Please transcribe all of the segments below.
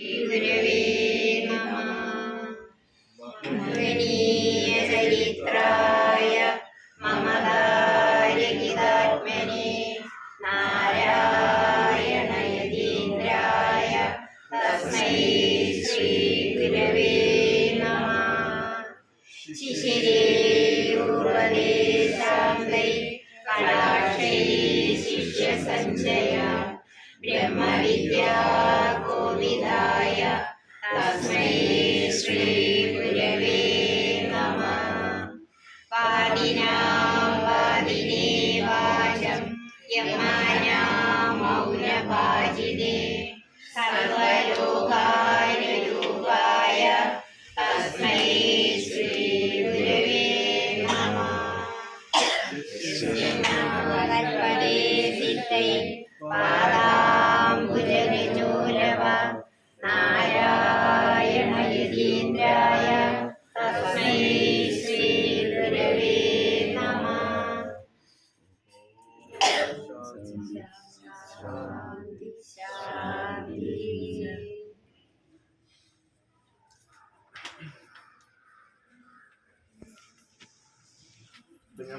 ഗുരവേ നമഃ Yeah.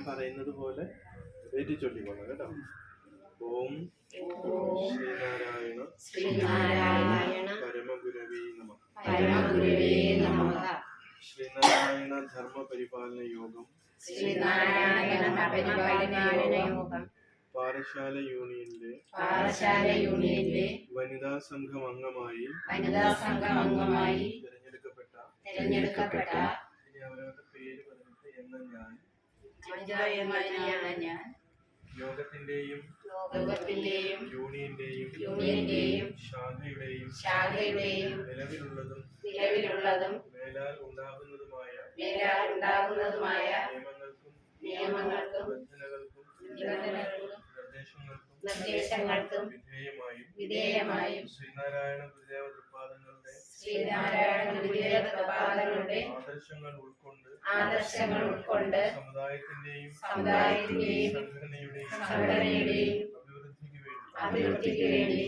ഞാൻ പറയുന്നത് പോലെ എഴുതി ചൊല്ലിക്കോണം കേട്ടോ. ഓം ശ്രീനാരായണ ശ്രീനാരായണ പരമഗുരവേ നമ. പരമഗുരുവേ നമഃ. ശ്രീനാരായണ ധർമ്മ പരിപാലന യോഗം. ശ്രീനാരായണ പരിപാലന യോഗം. പാറശാല യൂണിയനിലെ പാഠശാല യൂണിയനിലെ വനിതാ സംഘം അംഗമായി വനിതാ സംഘം അംഗമായി തിരഞ്ഞെടുക്കപ്പെട്ട തിരഞ്ഞെടുക്കപ്പെട്ട ഇനി അവരവരുടെ പേര് പറഞ്ഞിട്ട് എന്ന ഞാൻ പഞ്ചായത്താണ് ഞാൻ. യോഗത്തിന്റെയും യോഗത്തിന്റെയും യൂണിയന്റെയും യൂണിയന്റെയും ശാഖയുടെയും ശാഖയുടെയും നിലവിലുള്ളതും നിലവിലുള്ളതും മേലാൽ ഉണ്ടാകുന്നതുമായ മേലാൽ ഉണ്ടാകുന്നതുമായ നിയമങ്ങൾക്കും നിയമങ്ങൾക്കും ബന്ധനകൾക്കും നിർദ്ദേശങ്ങൾക്കും നിർദ്ദേശങ്ങൾക്കും വിധേയമായും വിധേയമായും ശ്രീനാരായണ ആദർശങ്ങൾ ഉൾക്കൊണ്ട് ആദർശങ്ങൾ ഉൾക്കൊണ്ട് സമുദായത്തിന്റെയും സമുദായത്തിന്റെയും സംഘടനയുടെയും സംഘടനയുടെയും അഭിവൃദ്ധിക്ക് വേണ്ടി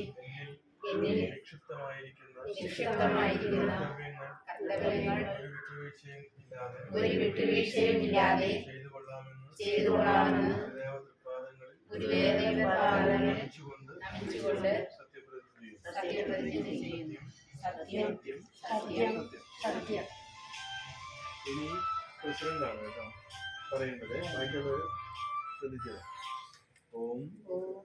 എന്നിൽ നിക്ഷിപ്തമായിരിക്കുന്ന കർത്തവ്യങ്ങൾ ഒരു വിട്ടുവീഴ്ചയും ഇല്ലാതെ ചെയ്തു കൊള്ളാമെന്ന് പ്രഭാതങ്ങളിൽ നമിച്ചുകൊണ്ട് സത്യപ്രതിജ്ഞ ചെയ്യുന്നു. സത്യം പ്രസിഡന്റാണ് കേട്ടോ. പറയുന്നത് ബാക്കിയുള്ളവർ ശ്രദ്ധിക്കുക ഓം ഓം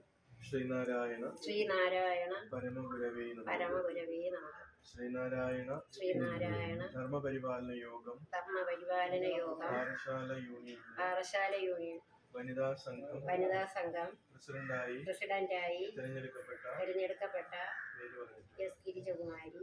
ശ്രീനാരായണ ശ്രീനാരായണ പരമഗുരവേ പരമഗുരവീന പരമഗുരവേ നമഃ. ശ്രീനാരായണ ശ്രീനാരായണ ധർമ്മപരിപാലന യോഗം. ധർമ്മപരിപാലന യോഗം. പാഠശാല യൂണിയൻ. പാഠശാല യൂണിയൻ. വനിതാ സംഘം വനിതാ സംഘം പ്രസിഡന്റായി പ്രസിഡന്റായി തിരഞ്ഞെടുക്കപ്പെട്ട തിരഞ്ഞെടുക്കപ്പെട്ട എസ് ഗിരിജകുമാരി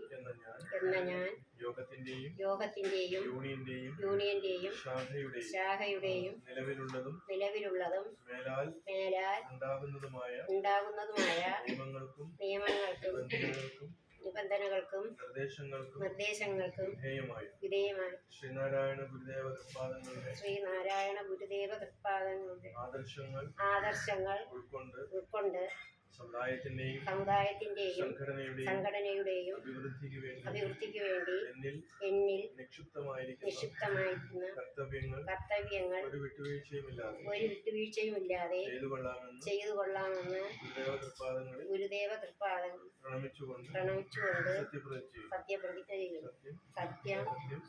എന്ന ഞാൻ യോഗത്തിന്റെയും യോഗത്തിന്റെയും യൂണിയന്റെയും യൂണിയന്റെയും ശാഖയുടെയും ശാഖയുടെയും നിലവിലുള്ളതും നിലവിലുള്ളതും മേലാൽ മേലാൽ ഉണ്ടാകുന്നതുമായ ഉണ്ടാകുന്നതുമായ നിയമങ്ങൾക്കും നിയമങ്ങൾക്കും നിബന്ധനകൾക്കും നിർദ്ദേശങ്ങൾക്കും നിർദ്ദേശങ്ങൾക്കും വിധേയമായി വിധേയമായി ശ്രീനാരായണ ഗുരുദേവ കൃപാദങ്ങളുടെ ശ്രീനാരായണ ഗുരുദേവ കൃപാദങ്ങളുടെ ആദർശങ്ങൾ ആദർശങ്ങൾ ഉൾക്കൊണ്ട് ഉൾക്കൊണ്ട് സമുദായത്തിന്റെയും സംഘടനയുടെയും സംഘടനയുടെയും അഭിവൃദ്ധിക്ക് വേണ്ടി എന്നിൽ നിക്ഷിപ്തമായിരിക്കുന്ന കർത്തവ്യങ്ങൾ കർത്തവ്യങ്ങൾ ഒരു വിട്ടുവീഴ്ചയുമില്ലാതെ ഒരു വിട്ടുവീഴ്ചയുമില്ലാതെ ചെയ്തു കൊള്ളാമെന്ന് ഗുരുദേവ തൃപ്പാദങ്ങളിൽ തൃപ്പാദം പ്രണമിച്ചുകൊണ്ട് പ്രണമിച്ചുകൊണ്ട് സത്യപ്രതിജ്ഞ ചെയ്യുന്നു. സത്യം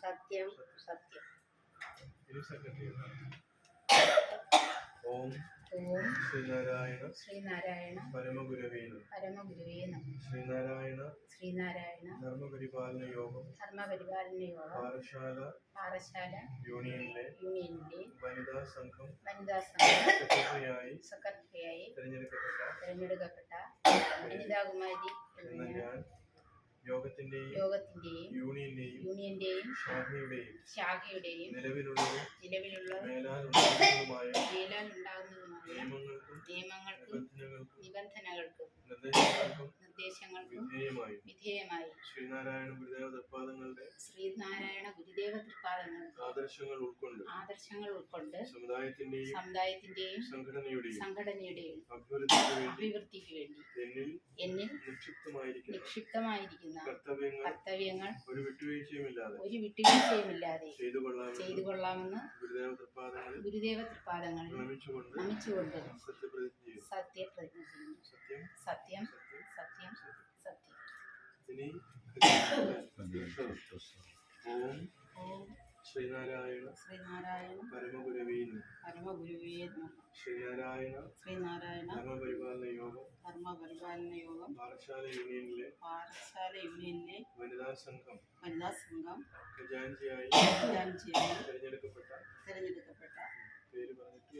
സത്യം സത്യം ഓം ഓം ശ്രീനാരായണ ശ്രീനാരായണ പരമഗുരവേ പരമഗുരുവേ ശ്രീനാരായണ ശ്രീനാരായണ ധർമ്മപരിപാലന യോഗം. ധർമ്മപരിപാലന യോഗം. പാറശാല പാറശാല യൂണിയനിലെ യൂണിയനിലെ വനിതാ സംഘം വനിതാ സംഘം സെക്രട്ടറിയായി സെക്രട്ടറിയായി തിരഞ്ഞെടുക്കപ്പെട്ട തിരഞ്ഞെടുക്കപ്പെട്ട വനിതാകുമാരി എന്ന ഞാൻ യോഗത്തിന്റെയും യൂണിയന്റെയും യൂണിയന്റെയും ശാഖയുടെയും ശാഖയുടെയും നിലവിലുള്ളതും നിലവിലുള്ള മേലാൽ ഉണ്ടാകുന്നതുമായ നിയമങ്ങൾക്കും നിയമങ്ങൾക്കും നിബന്ധനകൾക്കും നിർദ്ദേശങ്ങൾക്കും നിർദ്ദേശങ്ങൾക്കും വിധേയമായും വിധേയമായി ശ്രീനാരായണ ഗുരുദേവ തത്പാദങ്ങളുടെ ശ്രീനാരായണ ആദർശങ്ങൾ ഉൾക്കൊണ്ട് ആദർശങ്ങൾ ഉൾക്കൊണ്ട് സമുദായത്തിന്റെയും സമുദായത്തിന്റെയും സംഘടനയുടെയും സംഘടനയുടെയും അഭിവൃദ്ധിക്ക് വേണ്ടി എന്നിൽ എന്നിൽ നിക്ഷിപ്തമായിരിക്കുന്ന നിക്ഷിപ്തമായിരിക്കുന്ന കർത്തവ്യങ്ങൾ കർത്തവ്യങ്ങൾ ഒരു വിട്ടുവീഴ്ചയുമില്ലാതെ ഒരു വിട്ടുവീഴ്ചയുമില്ലാതെ ചെയ്തു കൊള്ളാമെന്ന് ചെയ്തു കൊള്ളാമെന്ന് ഗുരുദേവ തൃപ്പാദങ്ങളിൽ ഗുരുദേവ തൃപ്പാദങ്ങളിൽ നമിച്ചുകൊണ്ട് നമിച്ചുകൊണ്ട് സത്യപ്രതിജ്ഞ സത്യം സത്യം സത്യം സത്യം സത്യം. ഇനി ഓം ശ്രീനാരായണ ശ്രീനാരായണ പരമഗുരുവീ പരമഗുരുവീ ശ്രീനാരായണ ശ്രീനാരായണ ധർമ്മപരിപാലന യോഗം. ധർമ്മപരിപാലന യോഗം. പാഠശാല യൂണിയനിലെ പാഠശാല യൂണിയനിലെ വനിതാ സംഘം. വനിതാ സംഘം ഖജാൻജിയായി ഖജാൻജിയായി തിരഞ്ഞെടുക്കപ്പെട്ട തിരഞ്ഞെടുക്കപ്പെട്ട പേര് പറഞ്ഞിട്ട്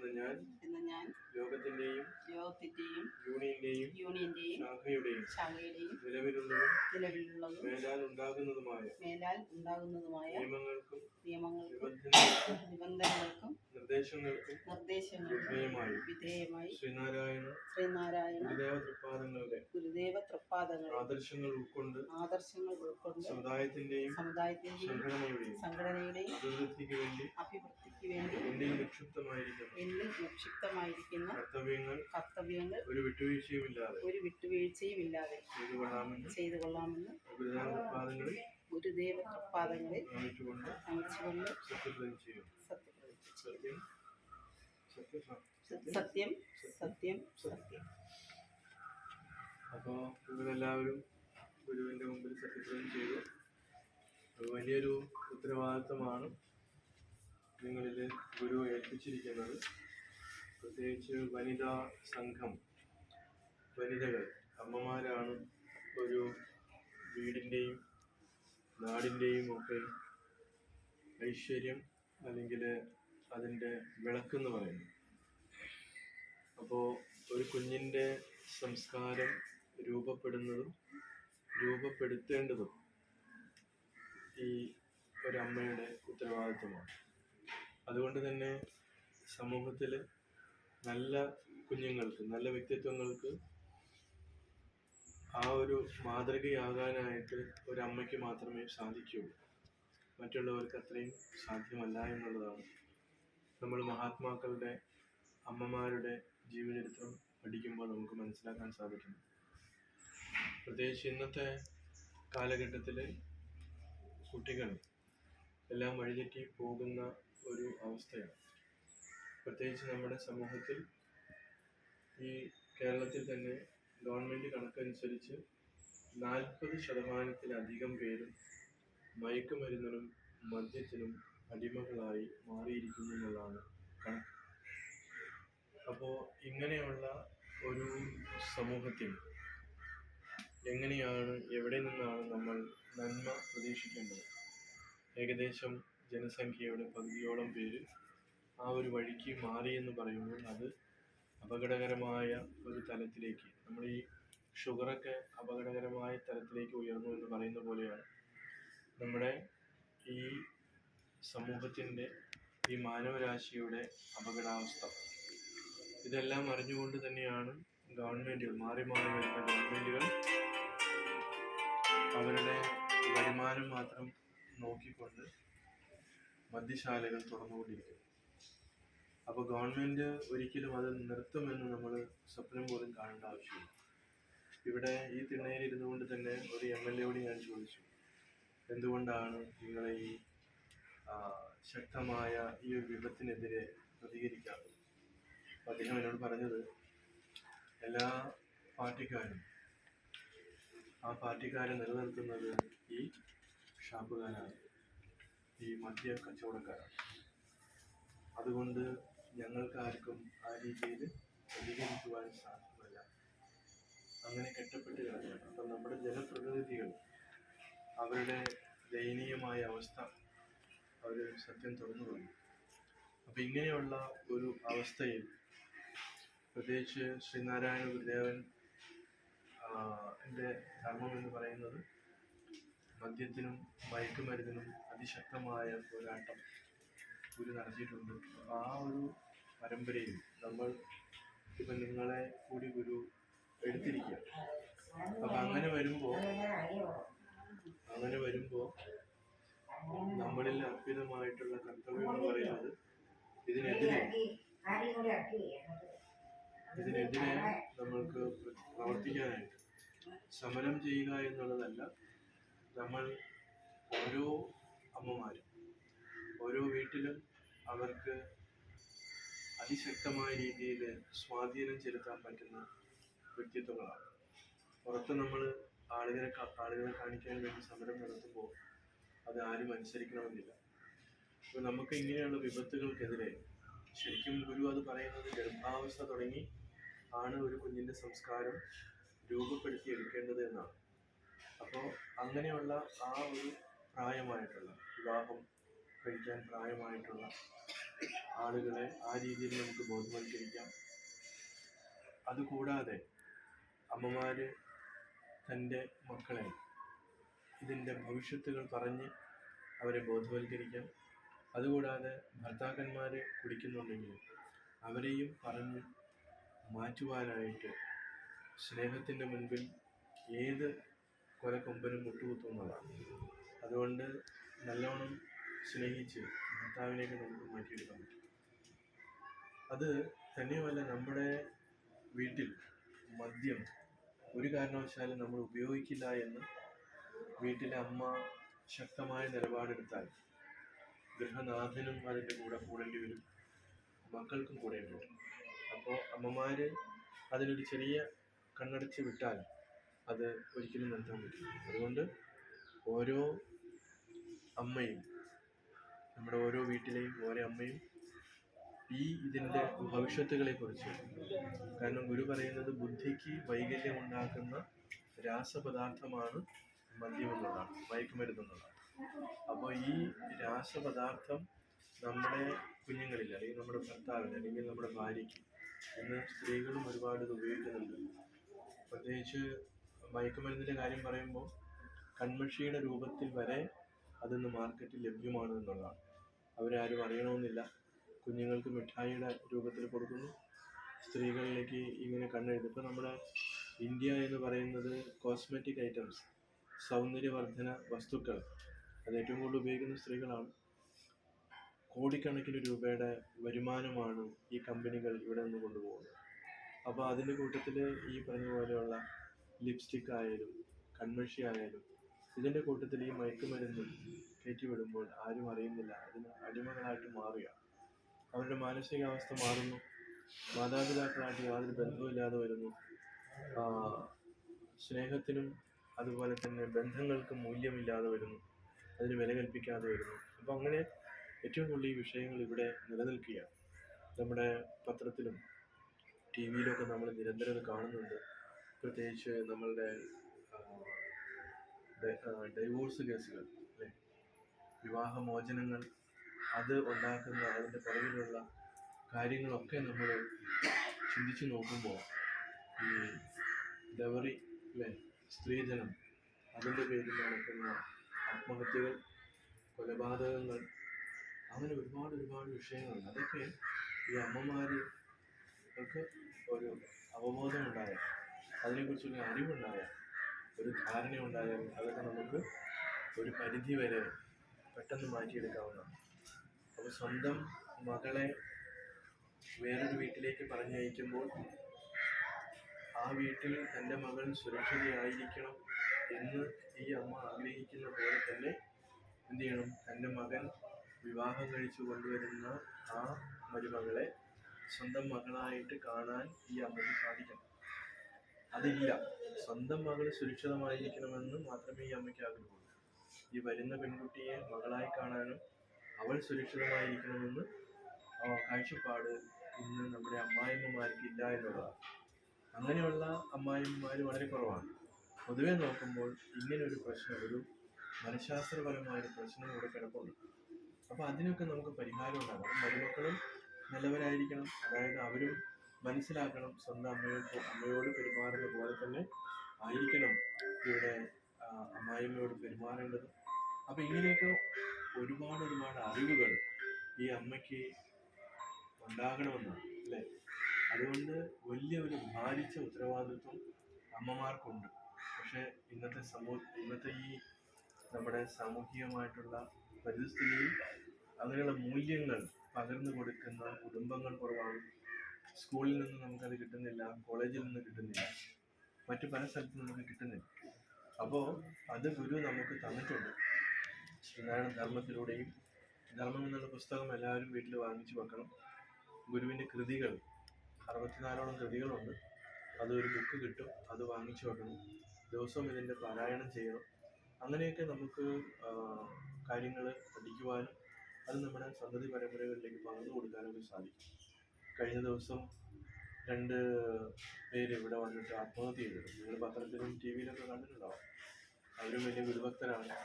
എന്ന് ഞാൻ എന്ന ഞാൻ യോഗത്തിന്റെയും ലോകത്തിന്റെയും യൂണിയന്റെയും യൂണിയന്റെയും ശാഖയുടെയും ശാഖയുടെയും നിലവിലുള്ളതും നിലവിലുള്ളതും മേലാൽ ഉണ്ടാകുന്നതുമായ മേലാൽ ഉണ്ടാകുന്നതുമായ നിയമങ്ങൾക്കും നിയമങ്ങൾക്കും നിബന്ധനകൾക്കും നിബന്ധനകൾക്കും നിർദ്ദേശങ്ങൾക്കും വിധേയമായി. വിധേയമായി ശ്രീനാരായണ ശ്രീനാരായണ ഗുരുദേവ തൃപ്പാദങ്ങളുടെ ഗുരുദേവ തൃപ്പാദങ്ങൾ ആദർശങ്ങൾ ഉൾക്കൊണ്ട് ആദർശങ്ങൾ ഉൾക്കൊണ്ട് സമുദായത്തിന്റെയും സമുദായത്തിന്റെയും സംഘടനയുടെയും സംഘടനയുടെയും അഭിവൃദ്ധിക്ക് വേണ്ടി അഭിവൃദ്ധിക്ക് വേണ്ടി എന്നിൽ നിക്ഷിപ്തമായിരിക്കുന്നു. എന്നിൽ നിക്ഷിപ്തമായിരിക്കുന്ന കർത്തവ്യങ്ങൾ കർത്തവ്യങ്ങൾ ഒരു വിട്ടുവീഴ്ചയുമില്ലാതെ ഒരു വിട്ടുവീഴ്ചയും ഇല്ലാതെ ചെയ്തു കൊള്ളാമെന്ന് ചെയ്തു കൊള്ളാമെന്ന് ഗുരുദേവ തൃപ്പാദങ്ങളിൽ ഗുരുദേവ തൃപ്പാദങ്ങളിൽ നമിച്ചുകൊണ്ട് സത്യപ്രതിജ്ഞ ചെയ്യും സത്യം. സത്യം സത്യം. അപ്പോൾ ഇവരെല്ലാവരും ഗുരുവിന്റെ മുമ്പിൽ സത്യപ്രതിജ്ഞ ചെയ്തു. അത് വലിയൊരു ഉത്തരവാദിത്തമാണ് നിങ്ങളിൽ ഗുരു ഏൽപ്പിച്ചിരിക്കുന്നത്. പ്രത്യേകിച്ച് വനിതാ സംഘം വനിതകൾ അമ്മമാരാണ് ഒരു വീടിന്റെയും നാടിന്റെയും ഒക്കെ ഐശ്വര്യം അല്ലെങ്കിൽ അതിന്റെ വിളക്കെന്ന് പറയുന്നത് അപ്പോൾ ഒരു കുഞ്ഞിന്റെ സംസ്കാരം രൂപപ്പെടുന്നതും രൂപപ്പെടുത്തേണ്ടതും ഈ ഒരമ്മയുടെ ഉത്തരവാദിത്വമാണ്. അതുകൊണ്ട് തന്നെ സമൂഹത്തിൽ നല്ല കുഞ്ഞുങ്ങൾക്ക് നല്ല വ്യക്തിത്വങ്ങൾക്ക് ആ ഒരു മാതൃകയാകാനായിട്ട് ഒരമ്മയ്ക്ക് മാത്രമേ സാധിക്കുകയുള്ളൂ. മറ്റുള്ളവർക്ക് അത്രയും സാധ്യമല്ല എന്നുള്ളതാണ് നമ്മൾ മഹാത്മാക്കളുടെ അമ്മമാരുടെ ജീവചരിത്രം പഠിക്കുമ്പോൾ നമുക്ക് മനസ്സിലാക്കാൻ സാധിക്കും പ്രത്യേകിച്ച് ഇന്നത്തെ കാലഘട്ടത്തിൽ കുട്ടികൾ എല്ലാം വഴിതെറ്റി പോകുന്ന ഒരു അവസ്ഥയാണ്. പ്രത്യേകിച്ച് നമ്മുടെ സമൂഹത്തിൽ ഈ കേരളത്തിൽ തന്നെ ഗവൺമെന്റ് കണക്കനുസരിച്ച് നാൽപ്പത് ശതമാനത്തിലധികം പേരും മയക്കുമരുന്നിനും മദ്യത്തിനും അടിമകളായി മാറിയിരിക്കുന്നു എന്നുള്ളതാണ് കണക്ക്. അപ്പോൾ ഇങ്ങനെയുള്ള ഒരു സമൂഹത്തിൽ എങ്ങനെയാണ് എവിടെ നിന്നാണ് നമ്മൾ നന്മ പ്രതീക്ഷിക്കേണ്ടത്? ഏകദേശം ജനസംഖ്യയുടെ പകുതിയോളം പേര് ആ ഒരു വഴിക്ക് മാറി എന്ന് പറയുമ്പോൾ അത് അപകടകരമായ ഒരു തലത്തിലേക്ക് നമ്മൾ ഈ ഷുഗറൊക്കെ അപകടകരമായ തലത്തിലേക്ക് ഉയർന്നു എന്ന് പറയുന്ന പോലെയാണ് നമ്മുടെ ഈ സമൂഹത്തിന്റെ ഈ മാനവരാശിയുടെ അപകടാവസ്ഥ. ഇതെല്ലാം അറിഞ്ഞുകൊണ്ട് തന്നെയാണ് ഗവൺമെന്റുകൾ മാറി മാറി വരുന്ന ഗവൺമെന്റുകൾ അവരുടെ വരുമാനം മാത്രം നോക്കിക്കൊണ്ട് മദ്യശാലകൾ തുറന്നുകൊണ്ടിരിക്കുന്നു. അപ്പോൾ ഗവൺമെന്റ് ഒരിക്കലും അത് നിർത്തുമെന്ന് നമ്മൾ സ്വപ്നം പോലും കാണേണ്ട ആവശ്യമില്ല. ഇവിടെ ഈ തിണ്ണയിൽ ഇരുന്നു കൊണ്ട് തന്നെ ഒരു എം എൽ എയോട് ഞാൻ ചോദിച്ചു എന്തുകൊണ്ടാണ് നിങ്ങളെ ഈ ശക്തമായ ഈ ഒരു വിപത്തിനെതിരെ പ്രതികരിക്കാം. അദ്ദേഹം എന്നോട് പറഞ്ഞത് എല്ലാ പാർട്ടിക്കാരും ആ പാർട്ടിക്കാരെ നിലനിർത്തുന്നത് ഈ ഷാപ്പുകാരാണ് ഈ മദ്യ കച്ചവടക്കാരാണ്. അതുകൊണ്ട് ഞങ്ങൾക്കാർക്കും ആ രീതിയിൽ പ്രതികരിക്കുവാൻ സാധ്യമല്ല അങ്ങനെ കെട്ടപ്പെട്ട് കിടക്കുകയാണ്. അപ്പം നമ്മുടെ ജനപ്രതിനിധികൾ അവരുടെ ദയനീയമായ അവസ്ഥ അവർ സത്യം തുറന്നു പറഞ്ഞു. അപ്പം ഇങ്ങനെയുള്ള ഒരു അവസ്ഥയിൽ പ്രത്യേകിച്ച് ശ്രീനാരായണ ഗുരുദേവൻ എന്റെ ധർമ്മം എന്ന് പറയുന്നത് മദ്യത്തിനും മയക്കുമരുന്നിനും അതിശക്തമായ പോരാട്ടം ഗുരു നടത്തിയിട്ടുണ്ട്. അപ്പോൾ ആ ഒരു പരമ്പരയിൽ നമ്മൾ ഇപ്പം നിങ്ങളെ കൂടി ഗുരു എടുത്തിരിക്കുക. അപ്പൊ അങ്ങനെ വരുമ്പോൾ അങ്ങനെ വരുമ്പോ നമ്മളിൽ അർപ്പിതമായിട്ടുള്ള കർത്തവ്യം എന്ന് പറയുന്നത് ഇതിനെതിരെ ഇതിനെതിരെ നമ്മൾക്ക് പ്രവർത്തിക്കാനായിട്ട്. സമരം ചെയ്യുക എന്നുള്ളതല്ല നമ്മൾ ഓരോ അമ്മമാരും ഓരോ വീട്ടിലും അവർക്ക് അതിശക്തമായ രീതിയിൽ സ്വാധീനം ചെലുത്താൻ പറ്റുന്ന വ്യക്തിത്വങ്ങളാണ്. പുറത്ത് നമ്മൾ ആളുകളെ ആളുകളെ കാണിക്കാൻ വേണ്ടി സമരം നടത്തുമ്പോൾ അത് ആരും അനുസരിക്കണമെന്നില്ല. അപ്പോൾ നമുക്ക് ഇങ്ങനെയുള്ള വിപത്തുകൾക്കെതിരെ ശരിക്കും ഗുരു അത് പറയുന്നത് ഗർഭാവസ്ഥ തുടങ്ങി ആണ് ഒരു കുഞ്ഞിന്റെ സംസ്കാരം രൂപപ്പെടുത്തി എടുക്കേണ്ടത് എന്നാണ്. അപ്പോൾ അങ്ങനെയുള്ള ആ ഒരു പ്രായമായിട്ടുള്ള വിവാഹം കഴിക്കാൻ പ്രായമായിട്ടുള്ള ആളുകളെ ആ രീതിയിൽ നമുക്ക് ബോധവൽക്കരിക്കാം. അതുകൂടാതെ അമ്മമാര് തന്റെ മക്കളെ ഇതിന്റെ ഭവിഷ്യത്തുകൾ പറഞ്ഞ് അവരെ ബോധവൽക്കരിക്കാം. അതുകൂടാതെ ഭർത്താക്കന്മാർ കുടിക്കുന്നുണ്ടെങ്കിൽ അവരെയും പറഞ്ഞ് മാറ്റുവാനായിട്ട് സ്നേഹത്തിന്റെ മുൻപിൽ ഏത് കൊലക്കൊമ്പനും മുട്ടുകുത്തുന്നതാണ്. അതുകൊണ്ട് നല്ലോണം സ്നേഹിച്ച് ഭർത്താവിനെയൊക്കെ നമുക്ക് മാറ്റിയെടുക്കാൻ പറ്റും. അത് തന്നെയുമല്ല നമ്മുടെ വീട്ടിൽ മദ്യം ഒരു കാരണവശാലും നമ്മൾ ഉപയോഗിക്കില്ല എന്ന് വീട്ടിലെ അമ്മ ശക്തമായ നിലപാടെടുത്താൽ ഗൃഹനാഥനും അതിന്റെ കൂടെ കൂടേണ്ടി വരും. മക്കൾക്കും കൂടേണ്ടി വരും അപ്പോൾ അമ്മമാര് അതിനൊരു ചെറിയ കണ്ണടച്ച് വിട്ടാൽ അത് ഒരിക്കലും നിർത്താൻ പറ്റില്ല. അതുകൊണ്ട് ഓരോ അമ്മയും നമ്മുടെ ഓരോ വീട്ടിലെയും ഓരോ അമ്മയും ഈ ഇതിന്റെ ഭവിഷ്യത്തുകളെ കുറിച്ച് കാരണം ഗുരു പറയുന്നത് ബുദ്ധിക്ക് വൈകല്യം ഉണ്ടാക്കുന്ന രാസപദാർത്ഥമാണ് മദ്യം എന്നുള്ളതാണ് മയക്കുമരുന്ന് എന്നുള്ളതാണ് അപ്പോൾ ഈ രാസപദാർത്ഥം നമ്മുടെ കുഞ്ഞുങ്ങളിൽ അല്ലെങ്കിൽ നമ്മുടെ ഭർത്താവിന് അല്ലെങ്കിൽ നമ്മുടെ ഭാര്യയ്ക്ക് ഇന്ന് സ്ത്രീകളും ഒരുപാട് ഇത് ഉപയോഗിക്കുന്നുണ്ട്. പ്രത്യേകിച്ച് മയക്കുമരുന്നിന്റെ കാര്യം പറയുമ്പോൾ കൺമഷിയുടെ രൂപത്തിൽ വരെ അതിന്ന് മാർക്കറ്റിൽ ലഭ്യമാണ് എന്നുള്ളതാണ്. അവരാരും അറിയണമെന്നില്ല. കുഞ്ഞുങ്ങൾക്ക് മിഠായിയുടെ രൂപത്തിൽ കൊടുക്കുന്നു. സ്ത്രീകളിലേക്ക് ഇങ്ങനെ കണ്ണെഴുതി. ഇപ്പോൾ നമ്മുടെ ഇന്ത്യ എന്ന് പറയുന്നത് കോസ്മെറ്റിക് ഐറ്റംസ് സൗന്ദര്യവർദ്ധന വസ്തുക്കൾ. അത് ഏറ്റവും കൂടുതൽ ഉപയോഗിക്കുന്ന സ്ത്രീകളാണ്. കോടിക്കണക്കിന് രൂപയുടെ വരുമാനമാണ് ഈ കമ്പനികൾ ഇവിടെ നിന്ന് കൊണ്ടുപോകുന്നത്. അപ്പോൾ അതിന്റെ കൂട്ടത്തിൽ ഈ പറഞ്ഞ പോലെയുള്ള ലിപ്സ്റ്റിക് ആയാലും കൺമഷി ആയാലും ഇതിന്റെ കൂട്ടത്തിൽ ഈ മയക്കുമരുന്ന് കയറ്റിവിടുമ്പോൾ ആരും അറിയുന്നില്ല. അതിന് അടിമകളായിട്ട് മാറുക. അവരുടെ മാനസികാവസ്ഥ മാറുന്നു. മാതാപിതാക്കളായിട്ട് യാതൊരു ബന്ധവുമില്ലാതെ വരുന്നു. സ്നേഹത്തിനും അതുപോലെ തന്നെ ബന്ധങ്ങൾക്ക് മൂല്യമില്ലാതെ വരുന്നു. അതിന് വില കൽപ്പിക്കാതെ വരുന്നു. അപ്പോൾ അങ്ങനെ ഏറ്റവും കൂടുതൽ ഈ വിഷയങ്ങൾ ഇവിടെ നിലനിൽക്കുകയാണ്. നമ്മുടെ പത്രത്തിലും ടി വിയിലൊക്കെ നമ്മൾ നിരന്തരം കാണുന്നുണ്ട്. പ്രത്യേകിച്ച് നമ്മളുടെ ഡൈവോഴ്സ് കേസുകൾ അല്ലേ? വിവാഹമോചനങ്ങൾ അത് ഉണ്ടാക്കുന്ന അതിന്റെ പുറകിലുള്ള കാര്യങ്ങളൊക്കെ നമ്മൾ ചിന്തിച്ച് നോക്കുമ്പോൾ ഈ ഡവറി അല്ലേ? സ്ത്രീധനം അതിന്റെ പേരിൽ നടക്കുന്ന ആത്മഹത്യകൾ കൊലപാതകങ്ങൾ അങ്ങനെ ഒരുപാട് ഒരുപാട് വിഷയങ്ങൾ അതൊക്കെ ഈ അമ്മമാർക്ക് ഒരു അവബോധം ഉണ്ടായ അതിനെക്കുറിച്ചൊരു അറിവുണ്ടായ ഒരു ധാരണ ഉണ്ടായാൽ അതൊക്കെ നമുക്ക് ഒരു പരിധി വരെ പെട്ടെന്ന് മാറ്റിയെടുക്കാവുന്നതാണ്. അപ്പോൾ സ്വന്തം മകളെ വേറൊരു വീട്ടിലേക്ക് പറഞ്ഞയക്കുമ്പോൾ ആ വീട്ടിൽ തന്റെ മകൾ സുരക്ഷിതയായിരിക്കണം എന്ന് ഈ അമ്മ ആഗ്രഹിക്കുന്ന പോലെ തന്നെ എന്തു ചെയ്യണം? തന്റെ മകൻ വിവാഹം കഴിച്ചു കൊണ്ടുവരുന്ന ആ മരുമകളെ സ്വന്തം മകളായിട്ട് കാണാൻ ഈ അമ്മയ്ക്ക് സാധിക്കണം. അതില്ല. സ്വന്തം മകൾ സുരക്ഷിതമായിരിക്കണമെന്ന് മാത്രമേ ഈ അമ്മയ്ക്ക് ആഗ്രഹമുള്ളൂ. ഈ വരുന്ന പെൺകുട്ടിയെ മകളായി കാണാനും അവൾ സുരക്ഷിതമായിരിക്കണമെന്ന് കാഴ്ചപ്പാട് ഇന്ന് നമ്മുടെ അമ്മായിമ്മമാർക്ക് ഇല്ല എന്നുള്ളതാണ്. അങ്ങനെയുള്ള അമ്മായിമ്മമാർ വളരെ കുറവാണ്. പൊതുവെ നോക്കുമ്പോൾ ഇങ്ങനെ ഒരു പ്രശ്നം ഒരു മനഃശാസ്ത്രപരമായ ഒരു പ്രശ്നം ഇവിടെ കിടപ്പുണ്ട്. അപ്പോൾ അതിനൊക്കെ നമുക്ക് പരിഹാരം ഉണ്ടാകണം മരുമക്കളും നല്ലവരായിരിക്കണം. അതായത് അവരും മനസ്സിലാക്കണം സ്വന്തം അമ്മയോട് അമ്മയോട് പെരുമാറുന്ന പോലെ തന്നെ ആയിരിക്കണം ഇവിടെ അമ്മായിമ്മയോട് പെരുമാറേണ്ടത്. അപ്പോൾ ഇങ്ങനെയൊക്കെ ഒരുപാട് ഒരുപാട് അറിവുകൾ ഈ അമ്മയ്ക്ക് ഉണ്ടാകണമെന്നാണ് അല്ലേ? അതുകൊണ്ട് വലിയ ഒരു ഭാരിച്ച ഉത്തരവാദിത്വം അമ്മമാർക്കുണ്ട്. പക്ഷേ ഇന്നത്തെ സമൂഹ ഇന്നത്തെ ഈ നമ്മുടെ സാമൂഹികമായിട്ടുള്ള പരിസ്ഥിതിയിൽ അങ്ങനെയുള്ള മൂല്യങ്ങൾ പകർന്നു കൊടുക്കുന്ന കുടുംബങ്ങൾ കുറവാണ്. സ്കൂളിൽ നിന്ന് നമുക്കത് കിട്ടുന്നില്ല കോളേജിൽ നിന്ന് കിട്ടുന്നില്ല മറ്റു പല സ്ഥലത്തും നമുക്ക് കിട്ടുന്നില്ല. അപ്പോൾ അത് ഗുരു നമുക്ക് തന്നിട്ടുണ്ട്. എന്നാണ് ധർമ്മത്തിലൂടെയും ധർമ്മം എന്നുള്ള പുസ്തകം എല്ലാവരും വീട്ടിൽ വാങ്ങിച്ചു വെക്കണം. ഗുരുവിന്റെ കൃതികൾ അറുപത്തിനാലോളം കൃതികളുണ്ട് അതൊരു ബുക്ക് കിട്ടും. അത് വാങ്ങിച്ചു വെക്കണം. ദിവസവും ഇതിന്റെ പാരായണം ചെയ്യണം. അങ്ങനെയൊക്കെ നമുക്ക് കാര്യങ്ങൾ പഠിക്കുവാനും അത് നമ്മുടെ സന്തതി പരമ്പരകളിലേക്ക് പകർന്നു കൊടുക്കാനൊക്കെ സാധിക്കും. കഴിഞ്ഞ ദിവസം രണ്ട് പേര് ഇവിടെ വന്നിട്ട് ആത്മഹത്യ ചെയ്തിരുന്നു. നിങ്ങൾ പത്രത്തിലും ടി വിയിലൊക്കെ കണ്ടിട്ടുണ്ടാവും. അവരും വലിയ ഗുരുഭക്തരാണ്.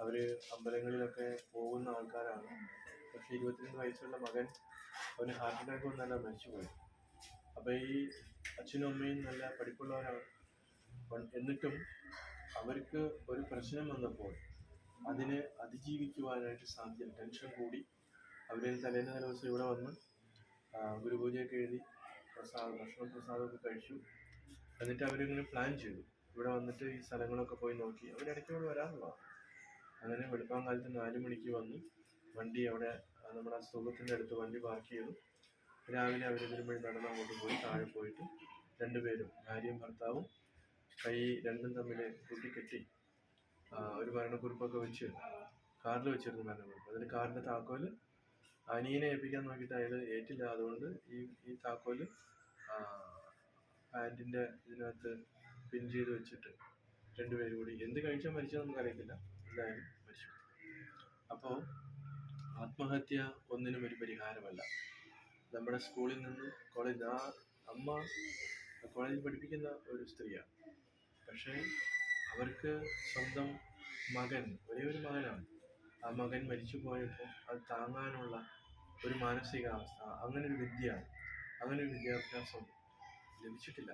അവർ അമ്പലങ്ങളിലൊക്കെ പോകുന്ന ആൾക്കാരാണ്. പക്ഷേ ഇരുപത്തിരണ്ട് വയസ്സുള്ള മകൻ അവന് ഹാർട്ട് അറ്റാക്ക് വന്നല്ല മരിച്ചുപോയി അപ്പോൾ ഈ അച്ഛനും അമ്മയും നല്ല പഠിപ്പുള്ളവരാണ്. എന്നിട്ടും അവർക്ക് ഒരു പ്രശ്നം വന്നപ്പോൾ അതിനെ അതിജീവിക്കുവാനായിട്ട് സാധ്യം ടെൻഷൻ കൂടി അവർ തലേന്ന് തലേ ദിവസം ഇവിടെ വന്ന് ഗുരുപൂജയൊക്കെ എഴുതി പ്രസാദം ഭക്ഷണം പ്രസാദമൊക്കെ കഴിച്ചു. എന്നിട്ട് അവരിങ്ങനെ പ്ലാൻ ചെയ്തു. ഇവിടെ വന്നിട്ട് ഈ സ്ഥലങ്ങളൊക്കെ പോയി നോക്കി. അവരിടയ്ക്ക് ഇവിടെ വരാറുള്ളതാണ്. അങ്ങനെ വെളുപ്പാൻ കാലത്ത് നാല് മണിക്ക് വന്നു വണ്ടി അവിടെ നമ്മുടെ സ്തൂപത്തിന്റെ അടുത്ത് വണ്ടി പാർക്ക് ചെയ്തു. രാവിലെ അവർ വേണ്ടി നടന്ന് അങ്ങോട്ട് പോയി താഴെ പോയിട്ട് രണ്ടുപേരും ഭാര്യയും ഭർത്താവും കൈ രണ്ടും തമ്മിൽ കൂട്ടിക്കെട്ടി ഒരു മരണക്കുറിപ്പൊക്കെ വെച്ച് കാറിൽ വെച്ചിരുന്നു മരണക്കുറിപ്പ് അതിൽ കാറിന്റെ താക്കോൽ അനിയനെ ഏൽപ്പിക്കാൻ നോക്കിയിട്ട് അയാൾ ഏറ്റില്ല അതുകൊണ്ട് ഈ ഈ താക്കോൽ പാന്റിന്റെ ഇതിനകത്ത് പിൻ ചെയ്ത് വെച്ചിട്ട് രണ്ടുപേരും കൂടി എന്ത് കഴിച്ചാൽ മരിച്ചാൽ നമുക്കറിയത്തില്ല. എന്തായാലും മരിച്ചു. അപ്പോൾ ആത്മഹത്യ ഒന്നിനും ഒരു പരിഹാരമല്ല. നമ്മുടെ സ്കൂളിൽ നിന്ന് കോളേജ് ആ അമ്മ കോളേജിൽ പഠിപ്പിക്കുന്ന ഒരു സ്ത്രീയാണ്. പക്ഷേ അവർക്ക് സ്വന്തം മകൻ ഒരേ ഒരു മകനാണ്. ആ മകൻ മരിച്ചു പോയപ്പോൾ അത് താങ്ങാനുള്ള ഒരു മാനസികാവസ്ഥ അങ്ങനെ ഒരു വിദ്യ അങ്ങനെ ഒരു വിദ്യാഭ്യാസം ലഭിച്ചിട്ടില്ല.